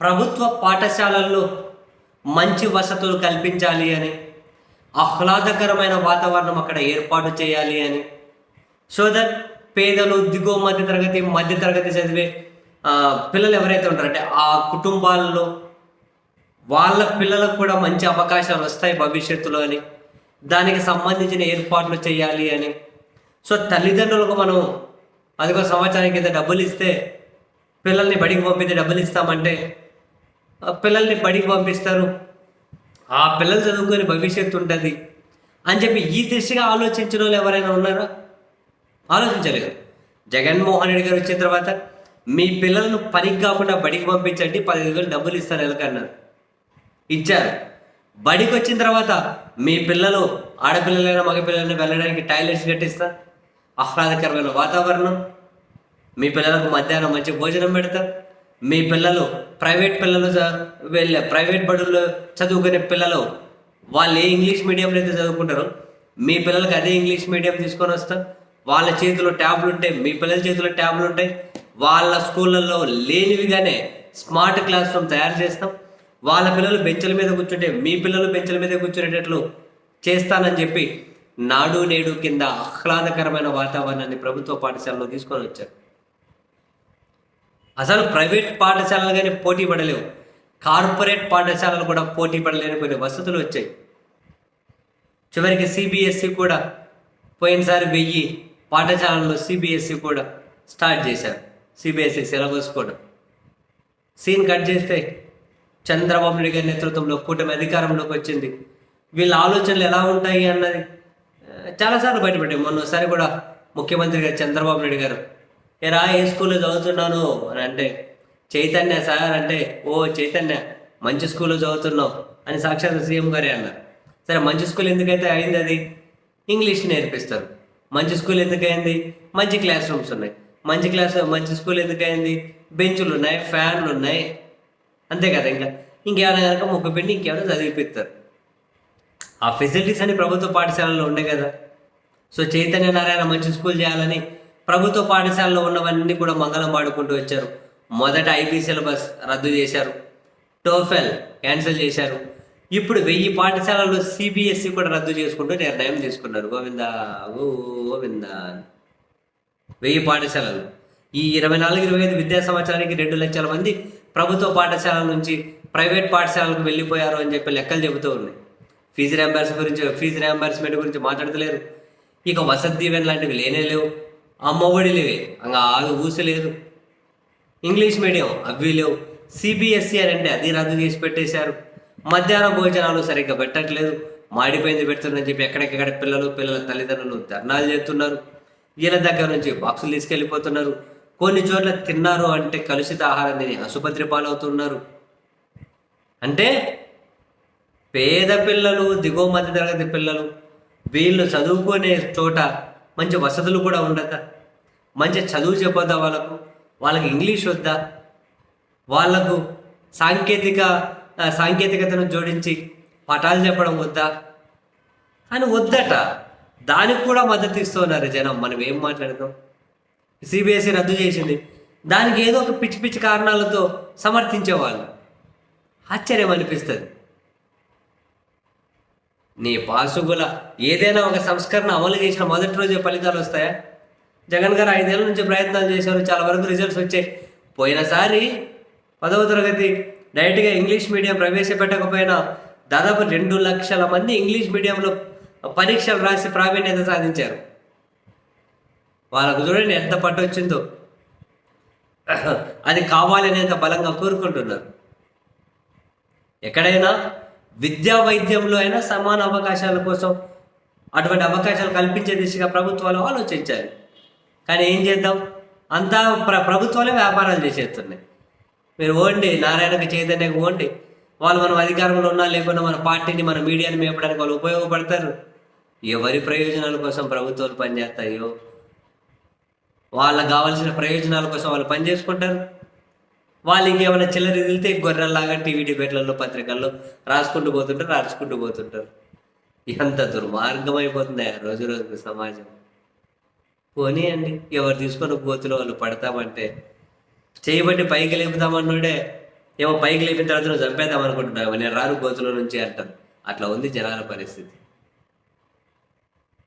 ప్రభుత్వ పాఠశాలల్లో మంచి వసతులు కల్పించాలి అని ఆహ్లాదకరమైన వాతావరణం అక్కడ ఏర్పాటు చేయాలి అని. సో దట్ పేదలు దిగువ మధ్య తరగతి మధ్య తరగతి చదివే పిల్లలు ఎవరైతే ఉంటారో అంటే ఆ కుటుంబాల్లో వాళ్ళ పిల్లలకు కూడా మంచి అవకాశాలు వస్తాయి భవిష్యత్తులో అని దానికి సంబంధించిన ఏర్పాట్లు చేయాలి అని. సో తల్లిదండ్రులకు మనం అదిగో సంవత్సరానికి అయితే డబ్బులు ఇస్తే పిల్లల్ని బడికి పంపితే డబ్బులు ఇస్తామంటే పిల్లల్ని బడికి పంపిస్తారు. ఆ పిల్లలు చదువుకొని భవిష్యత్తు ఉంటుంది అని చెప్పి ఈ దిశగా ఆలోచించిన వాళ్ళు ఎవరైనా ఉన్నారా? ఆలోచించలేదు. జగన్మోహన్ రెడ్డి గారు వచ్చిన తర్వాత మీ పిల్లలను పనికి కాకుండా బడికి పంపించండి పదిహేను వేలు డబ్బులు ఇస్తారు ఎలకన్నారు ఇచ్చారు. బడికి వచ్చిన తర్వాత మీ పిల్లలు ఆడపిల్లలైనా మగపిల్లలైనా వెళ్ళడానికి టాయిలెట్స్ కట్టిస్తా? ఆహ్లాదకరమైన వాతావరణం. మీ పిల్లలకు మధ్యాహ్నం మంచి భోజనం పెడతారు మీ పిల్లలు ప్రైవేట్ పిల్లలు వెళ్ళే ప్రైవేట్ బడుల్లో చదువుకునే పిల్లలు వాళ్ళు ఏ ఇంగ్లీష్ మీడియంలో అయితే చదువుకుంటారో మీ పిల్లలకి అదే ఇంగ్లీష్ మీడియం తీసుకొని వస్తాం. వాళ్ళ చేతిలో ట్యాబ్లు ఉంటాయి మీ పిల్లల చేతిలో ట్యాబ్లు ఉంటాయి. వాళ్ళ స్కూళ్ళల్లో లేనివిగానే స్మార్ట్ క్లాస్ రూమ్ తయారు చేస్తాం. వాళ్ళ పిల్లలు బెంచెల మీద కూర్చుంటే మీ పిల్లలు బెంచెల మీద కూర్చునేటట్లు చేస్తానని చెప్పి నాడు నేడు కింద ఆహ్లాదకరమైన వాతావరణాన్ని ప్రభుత్వ పాఠశాలలో తీసుకొని వచ్చారు. అసలు ప్రైవేట్ పాఠశాలలు కానీ పోటీ పడలేవు. కార్పొరేట్ పాఠశాలలు కూడా పోటీ పడలేని కొన్ని వసతులు వచ్చాయి. చివరికి సిబిఎస్ఈ కూడా పోయినసారి వెయ్యి పాఠశాలల్లో సిబిఎస్ఈ కూడా స్టార్ట్ చేశారు. సిబిఎస్ఈ సిలబస్ కూడా. సీన్ కట్ చేస్తే చంద్రబాబు నాయుడు గారి నేతృత్వంలో కూటమి అధికారంలోకి వచ్చింది. వీళ్ళ ఆలోచనలు ఎలా ఉంటాయి అన్నది చాలాసార్లు బయటపెట్టాయి మొన్న ఒకసారి కూడా ముఖ్యమంత్రి గారు చంద్రబాబు నాయుడు గారు ఎరా ఏ స్కూల్లో చదువుతున్నాను అని అంటే చైతన్య సార్ అంటే ఓ చైతన్య మంచి స్కూల్లో చదువుతున్నావు అని సాక్షాత్ సీఎం గారే అన్నారు. సరే మంచి స్కూల్ ఎందుకైతే అయింది అది? ఇంగ్లీష్ నేర్పిస్తారు. మంచి స్కూల్ ఎందుకైంది? మంచి క్లాస్ రూమ్స్ ఉన్నాయి. మంచి క్లాస్ మంచి స్కూల్ ఎందుకైంది? బెంచులు ఉన్నాయి ఫ్యాన్లు ఉన్నాయి. అంతే కదా ఇంకా. ఇంకేమైనా కనుక ముగ్గు పెట్టి ఇంకేమైనా చదివిపిస్తారు. ఆ ఫెసిలిటీస్ అని ప్రభుత్వ పాఠశాలలో ఉండే కదా. సో చైతన్య నారాయణ మంచి స్కూల్ చేయాలని ప్రభుత్వ పాఠశాలలో ఉన్నవన్నీ కూడా మంగళం పాడుకుంటూ వచ్చారు. మొదట ఐపీ సిలబస్ రద్దు చేశారు. టోఫెల్ క్యాన్సిల్ చేశారు. ఇప్పుడు వెయ్యి పాఠశాలల్లో సిబిఎస్ఈ కూడా రద్దు చేసుకుంటూ నిర్ణయం తీసుకున్నారు. గోవింద గోవింద. వెయ్యి పాఠశాలలు. ఈ ఇరవై నాలుగు ఇరవై ఐదు విద్యా సంవత్సరానికి రెండు లక్షల మంది ప్రభుత్వ పాఠశాలల నుంచి ప్రైవేట్ పాఠశాలకు వెళ్ళిపోయారు అని చెప్పి లెక్కలు చెబుతూ ఉన్నాయి. ఫీజు ర్యాంబర్స్ గురించి ఫీజు ర్యాంబర్స్మెంట్ గురించి మాట్లాడతలేరు. ఇక వసతి దీవెన్ లాంటివి లేనే లేవు. అమ్మఒడి లేవే. ఇంకా ఆగు ఊసలేదు. ఇంగ్లీష్ మీడియం అవి లేవు. సిబిఎస్ఈ అని అంటే అది రద్దు చేసి పెట్టేశారు. మధ్యాహ్న భోజనాలు సరిగ్గా పెట్టట్లేదు. మాడిపోయింది పెడుతుందని చెప్పి ఎక్కడెక్కడ పిల్లలు పిల్లల తల్లిదండ్రులు ధర్నాలు చేస్తున్నారు. వీళ్ళ దగ్గర నుంచి బాక్సులు తీసుకెళ్ళిపోతున్నారు. కొన్ని చోట్ల తిన్నారు అంటే కలుషిత ఆహారం తిని ఆసుపత్రి పాలవుతున్నారు. అంటే పేద పిల్లలు దిగువ మధ్య తరగతి పిల్లలు వీళ్ళు చదువుకునే చోట మంచి వసతులు కూడా ఉండక మంచి చదువు చెప్పొద్దా వాళ్ళకు? వాళ్ళకి ఇంగ్లీష్ వద్దా? వాళ్ళకు సాంకేతిక సాంకేతికతను జోడించి పటాలు చెప్పడం వద్దా? అని వద్దట. దానికి కూడా మద్దతు ఇస్తున్నారు జనం. మనం ఏం మాట్లాడదాం? సిబిఎస్ఈ రద్దు చేసింది. దానికి ఏదో ఒక పిచ్చి పిచ్చి కారణాలతో సమర్థించేవాళ్ళు. ఆశ్చర్యం అనిపిస్తుంది. నీ పాసుగుల ఏదైనా ఒక సంస్కరణ అమలు చేసిన మొదటి రోజే ఫలితాలు వస్తాయా? జగన్ గారు ఐదేళ్ళ నుంచి ప్రయత్నాలు చేశారు చాలా వరకు రిజల్ట్స్ వచ్చాయి. పోయినసారి పదవ తరగతి డైరెక్ట్గా ఇంగ్లీష్ మీడియం ప్రవేశపెట్టకపోయినా దాదాపు రెండు లక్షల మంది ఇంగ్లీష్ మీడియంలో పరీక్షలు రాసి ప్రావీణ్యత సాధించారు. వాళ్ళకు చూడండి ఎంత పట్టొచ్చిందో అది కావాలనేంత బలంగా కోరుకుంటున్నారు. ఎక్కడైనా విద్యా వైద్యంలో అయినా సమాన అవకాశాల కోసం అటువంటి అవకాశాలు కల్పించే దిశగా ప్రభుత్వాలు ఆలోచించాలి కానీ ఏం చేద్దాం? అంతా ప్ర ప్రభుత్వాలే వ్యాపారాలు చేసేస్తున్నాయి. మీరు ఓండి నారాయణకి చైతన్యకు ఓండి. వాళ్ళు మనం అధికారంలో ఉన్నా లేకుండా మన పార్టీని మన మీడియాని మేపడానికి వాళ్ళు ఉపయోగపడతారు. ఎవరి ప్రయోజనాల కోసం ప్రభుత్వాలు పనిచేస్తాయో? వాళ్ళకు కావాల్సిన ప్రయోజనాల కోసం వాళ్ళు పనిచేసుకుంటారు. వాళ్ళు ఇంకేమైనా చిల్లర వదిలితే గొర్రెల్లాగా టీవీ డిబేట్లలో పత్రికల్లో రాసుకుంటూ పోతుంటారు రాసుకుంటూ పోతుంటారు. ఎంత దుర్మార్గం అయిపోతుంది ఆ రోజు రోజుకు సమాజం. పోనీ అండి ఎవరు తీసుకొని గోతులో వాళ్ళు పడతామంటే చేయబట్టి పైకి లేపుదామన్నాడే ఏమో పైకి లేపిన తర్వాత నువ్వు చంపేద్దాం అనుకుంటున్నావు నేను రాను గోతులో నుంచి అంటాను అట్లా ఉంది జనాల పరిస్థితి.